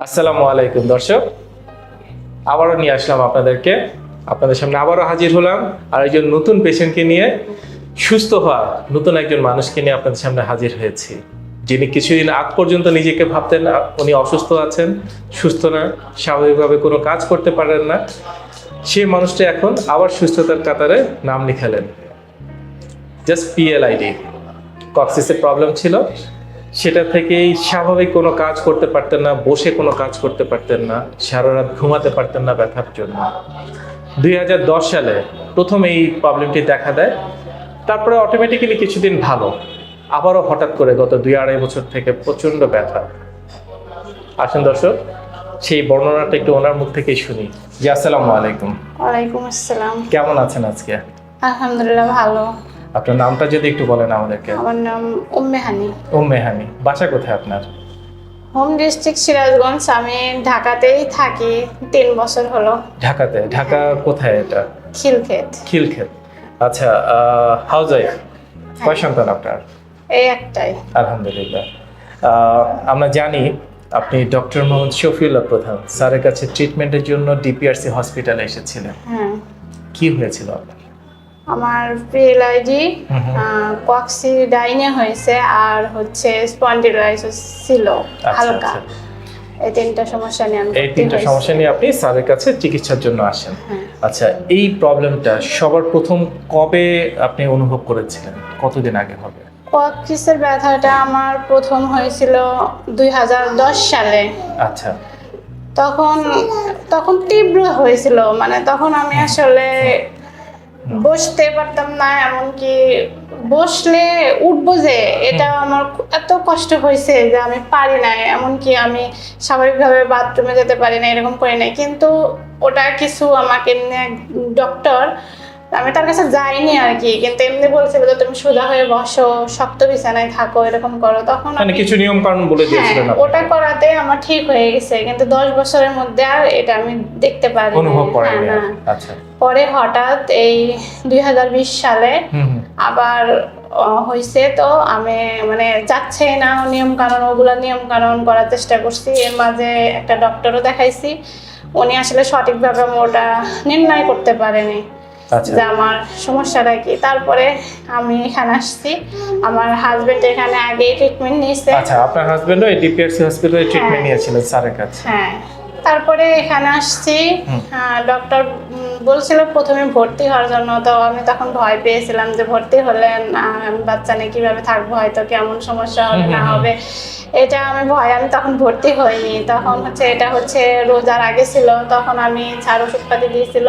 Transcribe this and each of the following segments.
আসসালামু আলাইকুম, দর্শক। আবারও নিয়ে আসলাম আপনাদেরকে। আপনাদের সামনে আবারও হাজির হলাম। আর একজন নতুন পেশেন্টকে নিয়ে সুস্থ হওয়া নতুন একজন মানুষকে নিয়ে আপনাদের সামনে হাজির হয়েছি। যিনি কিছুদিন আগ পর্যন্ত নিজেকে ভাবতেন উনি অসুস্থ আছেন, সুস্থ না, স্বাভাবিকভাবে কোনো কাজ করতে পারেন না। সেই মানুষটা এখন আবার সুস্থতার কাতারে নাম লিখালেন। Just PLID. কক্সিসের প্রবলেম ছিল। সেটা থেকেই স্বাভাবিক কোনো কাজ করতে পারতেন না বসে কোনো কাজ করতে পারতেন না সারা রাত ঘুমাতে পারতেন না ব্যথার জন্য। দুই হাজার দশ সালে প্রথম এই প্রবলেমটি দেখা দেয়। তারপরে অটোমেটিক্যালি কিছুদিন ভালো। আবারও হঠাৎ করে গত দুই আড়াই বছর থেকে প্রচণ্ড ব্যথা। আসেন দর্শক সেই বর্ণনাটা একটু ওনার মুখ থেকেই শুনি। জি আসসালামু আলাইকুম। ওয়ালাইকুম আসসালাম। কেমন আছেন আজকে? আলহামদুলিল্লাহ ভালো। আপনার নামটা যদি একটু বলেন আমাদেরকে। আমার নাম উম্মে হানি। উম্মে হানি বাসা কোথায় আপনার? হোম ডিস্ট্রিক্ট সিরাজগঞ্জ আমি ঢাকাতেই থাকি তিন বছর হলো। ঢাকাতে? ঢাকা কোথায় এটা? খিলক্ষেত। খিলক্ষেত। আচ্ছা হাউস ওয়াইফ কয় সন্তান আপনার? এই একটাই। আলহামদুলিল্লাহ। আমরা জানি আপনি ডক্টর মোহাম্মদ শফিউল্লাহ প্রধান। স্যারের কাছে ট্রিটমেন্টের জন্য ডিপিআরসি হসপিটালে এসেছিলেন। হ্যাঁ। কি হয়েছিল আপনার? আমার পিএলআইডি হুম হুম। কক্সি ডাইনে হয়েছে আর হচ্ছে স্পন্ডিলাইসিস ছিল আচ্ছা, হালকা। আচ্ছা। এই তিনটা সমস্যা নিয়ে আমি এই তিনটা সমস্যা নিয়ে আপনি স্যারের কাছে চিকিৎসার জন্য আসেন। হ্যাঁ। আচ্ছা এই প্রবলেমটা সবার প্রথম কবে আপনি অনুভব করেছিলেন? কতদিন আগে হবে? কক্সিসের ব্যথাটা আমার প্রথম হয়েছিল দুই হাজার দশ সালে। আচ্ছা। তখন তখন তীব্র হয়েছিল মানে তখন আমি আসলে বসতে পারতাম না এমনকি বসলে উঠবো যে এটা আমার এত কষ্ট হয়েছে যে আমি পারি না এমনকি আমি স্বাভাবিকভাবে বাথরুমে যেতে পারি না এরকম করি নাই। কিন্তু ওটা কিছু আমাকে ডক্টর আমি তার কাছে যাইনি আর কি কিন্তু এমনি বলছিল যে তুমি সোজা হয়ে বসো শক্ত বিছানায় থাকো এরকম করো। তখন মানে কিছু নিয়ম কানুন বলে হ্যাঁ, দিয়েছিলেন ওটা করাতে আমার ঠিক হয়ে গেছে কিন্তু দশ বছরের মধ্যে আর এটা আমি দেখতে পারি অনুভব করেন না। আচ্ছা। পরে হঠাৎ এই দুই হাজার বিশ সালে আবার হয়েছে তো আমি মানে যাচ্ছে না নিয়ম কানুন ওগুলো নিয়ম কানুন করার চেষ্টা করছি। এর মাঝে একটা ডক্টরও দেখাইছি। উনি আসলে সঠিকভাবে ওটা নির্ণয় করতে পারেনি আচ্ছা। যে আমার সমস্যাটা কি। তারপরে আমি এখানে আসছি। আমার হাজবেন্ড এখানে আগেই ট্রিটমেন্ট নিয়েছে। আচ্ছা আপনার হাজবেন্ডও এই ডিপিআরসি হসপিটালে ট্রিটমেন্ট। নিয়েছিলেন স্যারের কাছে। হ্যাঁ। তারপরে এখানে আসছি। ডক্টর বলছিল প্রথমে ভর্তি হওয়ার জন্য তো আমি তখন ভয় পেয়েছিলাম যে ভর্তি হলে বাচ্চা নিয়ে কীভাবে থাকব? হয়তো কেমন সমস্যা হবে না। হবে। এটা আমি ভয় আমি তখন ভর্তি হইনি। তখন হচ্ছে এটা হচ্ছে রোজার আগে ছিল তখন আমি ছাড় ওষুধপাতি দিয়েছিল।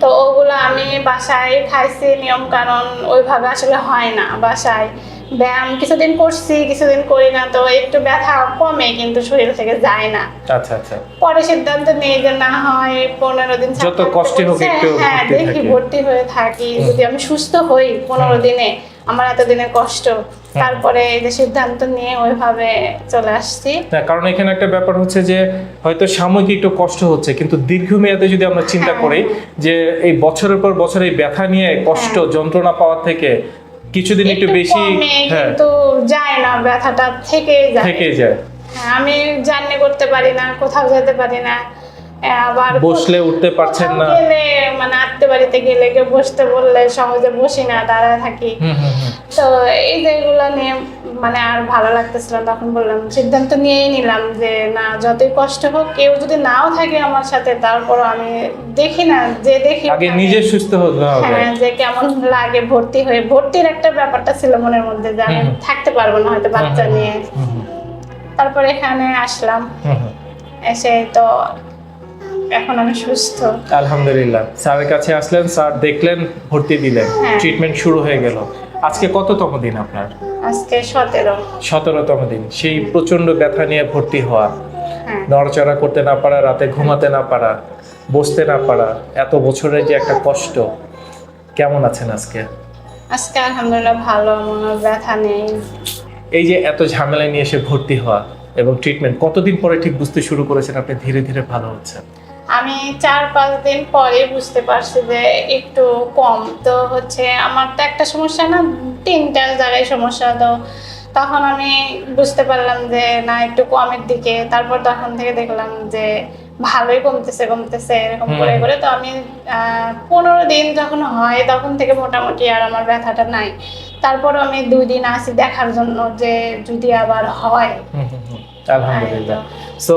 তো ওগুলো আমি বাসায় খাইছি নিয়ম কারণ ওইভাবে আসলে হয় না বাসায়। ব্যায়াম কিছুদিন করছি কিছুদিন করি না তো একটু ব্যথা কমে কিন্তু শরীর থেকে যায় না। আচ্ছা আচ্ছা। পরে সিদ্ধান্ত নিয়ে যে না হয় পনেরো দিন যত কষ্টই হোক একটু হ্যাঁ দেখি ভর্তি হয়ে থাকি যদি আমি সুস্থ হই পনেরো দিনে আমার এতদিনের কষ্ট। তারপরে এই যে সিদ্ধান্ত নিয়ে ওইভাবে চলে আসছি। কারণ এখানে একটা ব্যাপার হচ্ছে যে হয়তো সাময়িক একটু কষ্ট হচ্ছে কিন্তু দীর্ঘমেয়াদে যদি আমরা চিন্তা হ্যাঁ। করি যে এই বছরের পর বছর এই ব্যথা নিয়ে কষ্ট যন্ত্রণা পাওয়ার থেকে কিছুদিন একটু বেশি হ্যাঁ। কিন্তু যায় না ব্যথাটা থেকে যায়। থেকে যায়। হ্যাঁ, আমি জার্নি করতে পারি না কোথাও যেতে পারি না। আবার বসলে উঠতে পারছেন না। গেলে মানে আত্মীয় বাড়িতে গেলে কেউ বসতে বললে সহজে বসি না দাঁড়ায় থাকি। তো এই যেগুলো নিয়ে মানে আর ভালো লাগতেছিল তখন বললাম সিদ্ধান্ত নিয়েই নিলাম যে না যতই কষ্ট হোক কেউ যদি নাও থাকে আমার সাথে তারপরও আমি দেখি না যে দেখি আগে নিজে সুস্থ হতে হবে। হ্যাঁ যে কেমন লাগে ভর্তি হয়ে ভর্তির একটা ব্যাপারটা ছিল মনের মধ্যে যে আমি থাকতে পারব না হয়তো বাচ্চা নিয়ে। তারপরে এখানে আসলাম। এসে তো এখন আমি সুস্থ। আলহামদুলিল্লাহ। স্যারের কাছে আসলেন স্যার দেখলেন ভর্তি দিলেন। হ্যাঁ। ট্রিটমেন্ট শুরু হয়ে গেল। আজকে কততম দিন আপনার? আজকে সতেরো। সতেরোতম দিন। সেই প্রচণ্ড ব্যথা নিয়ে ভর্তি হওয়া। হ্যাঁ। নড়াচড়া করতে না পারা রাতে ঘুমাতে না পারা বসতে না পারা এত বছরের যে একটা কষ্ট। কেমন আছেন আজকে? আজকে আলহামদুলিল্লাহ ভালো ব্যথা নেই। এই যে এত ঝামেলা নিয়ে এসে ভর্তি হওয়া এবং ট্রিটমেন্ট কতদিন পরে ঠিক বুঝতে শুরু করেছেন আপনি ধীরে ধীরে ভালো হচ্ছেন? আমি চার পাঁচ দিন পরে বুঝতে পারছি যে একটু কম। তো হচ্ছে আমার তো একটা সমস্যা না তিনটা জায়গায় সমস্যা। তো তখন আমি বুঝতে পারলাম যে না একটু কমের দিকে। তারপর তখন থেকে দেখলাম যে ভালোই কমতেছে কমতেছে এরকম করে করে। তো আমি পনেরো দিন যখন হয় তখন থেকে মোটামুটি আর আমার ব্যথাটা নাই। তারপর আমি দুই দিন আসি দেখার জন্য যে যদি আবার হয়। আলহামদুলিল্লাহ। সো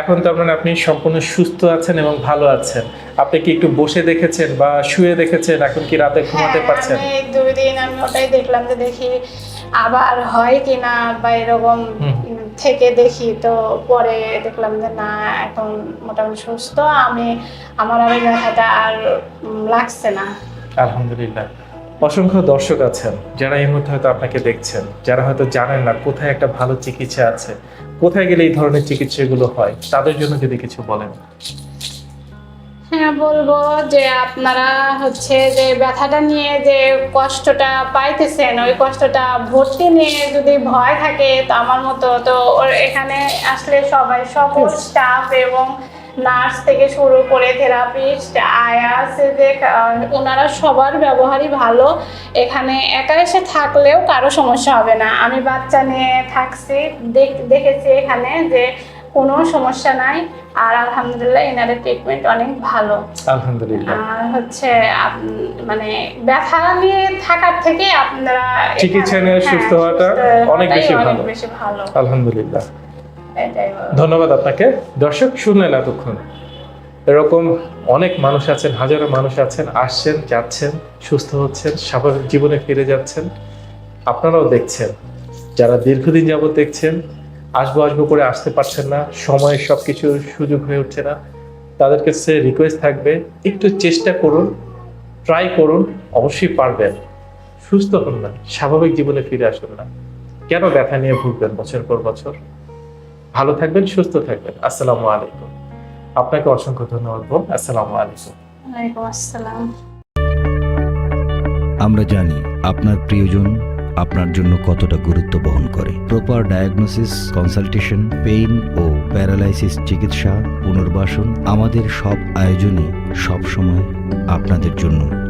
এখন তো মানে আপনি সম্পূর্ণ সুস্থ আছেন এবং ভালো আছেন। আপনি কি একটু বসে দেখেছেন বা শুয়ে দেখেছেন? এখন কি রাতে ঘুমাতে হ্যাঁ, পারছেন? দুই দিন আমি ওটাই দেখলাম যে দেখি আবার হয় কিনা বা এরকম থেকে দেখি। তো পরে দেখলাম যে না এখন মোটামুটি সুস্থ। আমি আমার আর ব্যথাটা আর লাগছে না। আলহামদুলিল্লাহ। অসংখ্য দর্শক আছেন যারা এই মুহূর্তে হয়তো আপনাকে দেখছেন যারা হয়তো জানেন না কোথায় একটা ভালো চিকিৎসা আছে কোথায় গেলে এই ধরনের চিকিৎসাগুলো হয় তাদের জন্য যদি কিছু বলেন। হ্যাঁ বলব যে আপনারা হচ্ছে যে ব্যথাটা নিয়ে যে কষ্টটা পাইতেছেন ওই কষ্টটা ভর্তি নিয়ে যদি ভয় থাকে তো আমার মতো তো এখানে আসলে সবাই সকল স্টাফ এবং নার্স থেকে শুরু করে থেরাপিস্ট আয়া আছে যে ওনারা সবার ব্যবহারই ভালো। এখানে একা এসে থাকলেও কারও সমস্যা হবে না। আমি বাচ্চা নিয়ে থাকছি দেখ- দেখেছি এখানে যে কোনো সমস্যা নাই। আর আলহামদুলিল্লাহ এনাদের ট্রিটমেন্ট অনেক ভালো। আলহামদুলিল্লাহ। আর হচ্ছে মানে ব্যথা নিয়ে থাকার থেকে আপনারা চিকিৎসা নিয়ে হ্যাঁ, সুস্থ হওয়াটা অনেক বেশি অনেক ভালো। বেশি ভালো। আলহামদুলিল্লাহ। ধন্যবাদ আপনাকে। দর্শক, শুনলেন এতক্ষণ। এরকম অনেক মানুষ আছেন, হাজারো মানুষ আছেন, আসছেন, যাচ্ছেন, সুস্থ হচ্ছেন, স্বাভাবিক জীবনে ফিরে যাচ্ছেন। আপনারাও দেখছেন। যারা দীর্ঘদিন যাবত দেখছেন, আসব আসব করে আসতে পারছেন না সময়ের সব কিছু সুযোগ হয়ে উঠছে না। তাদের কাছে রিকোয়েস্ট থাকবে, একটু চেষ্টা করুন ট্রাই করুন, অবশ্যই পারবেন। সুস্থ হন না, স্বাভাবিক জীবনে ফিরে আসুন না। কেন ব্যথা নিয়ে ভুগবেন বছর পর বছর? ভালো থাকবেন সুস্থ থাকবেন। আসসালামু আলাইকুম। আপনাকে অসংখ্য ধন্যবাদ বোন। আসসালামু আলাইকুম। ওয়ালাইকুম আসসালাম। আমরা জানি আপনার প্রিয়জন আপনার জন্য কতটা গুরুত্ব বহন করে। প্রপার ডায়াগনোসিস কনসালটেশন পেইন ও প্যারালাইসিস চিকিৎসা পুনর্বাসন আমাদের সব আয়োজনই সব সময় আপনাদের জন্য